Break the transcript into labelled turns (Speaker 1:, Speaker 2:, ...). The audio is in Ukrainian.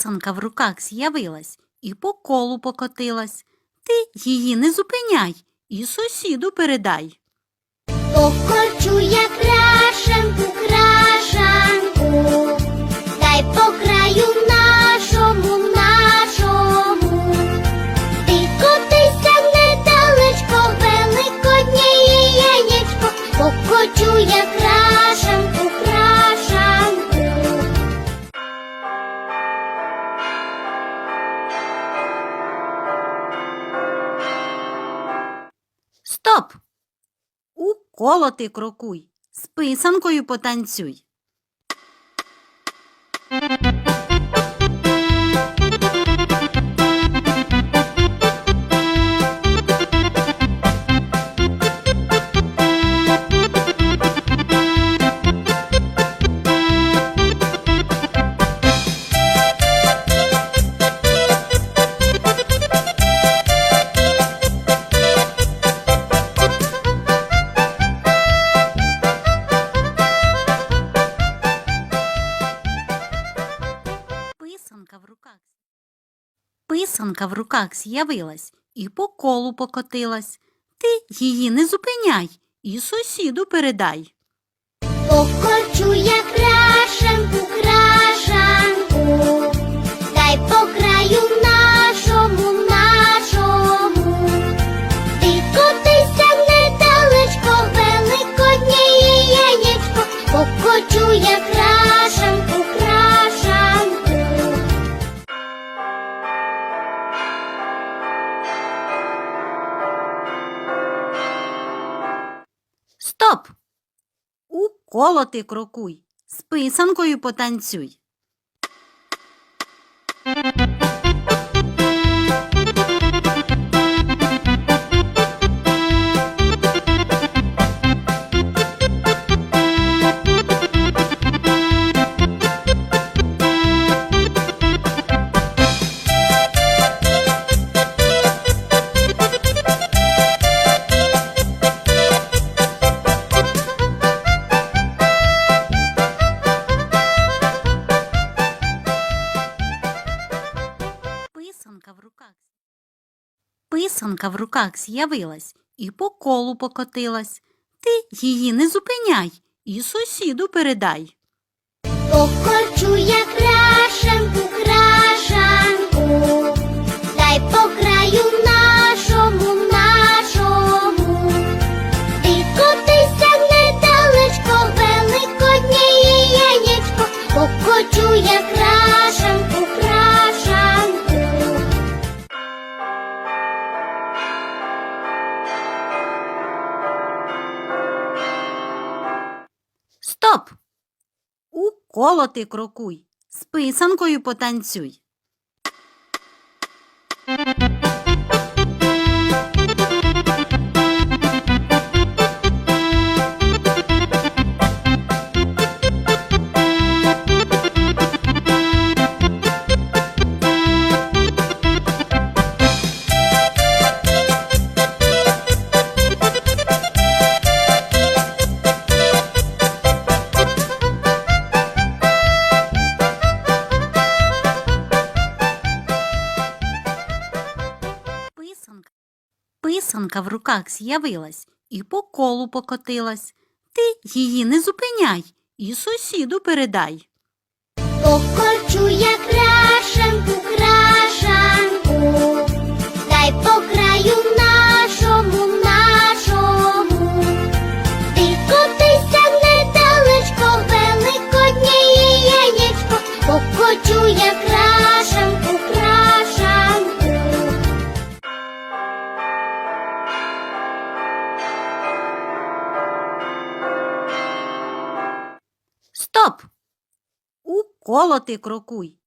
Speaker 1: Писанка в руках з'явилась і по колу покотилась. Ти її не зупиняй і сусіду передай.
Speaker 2: Покочу я крашенку, крашанку, дай й
Speaker 1: Стоп! Уколоти крокуй, з писанкою потанцюй. В руках. Писанка в руках з'явилась і по колу покотилась. Ти її не зупиняй і сусіду передай.
Speaker 2: Покочу я крашенку, крашанку, дай й
Speaker 1: Коло ти крокуй, з писанкою потанцюй. Писанка в руках. Писанка в руках з'явилась і по колу покотилась. Ти її не зупиняй і сусіду передай.
Speaker 2: Покочу я крашенку, крашанку, дай по краю
Speaker 1: Коло ти крокуй, з писанкою потанцюй. Писанка в руках з'явилась і по колу покотилась. Ти її не зупиняй і сусіду передай.
Speaker 2: Покочу я
Speaker 1: Стоп! Ти крокуй,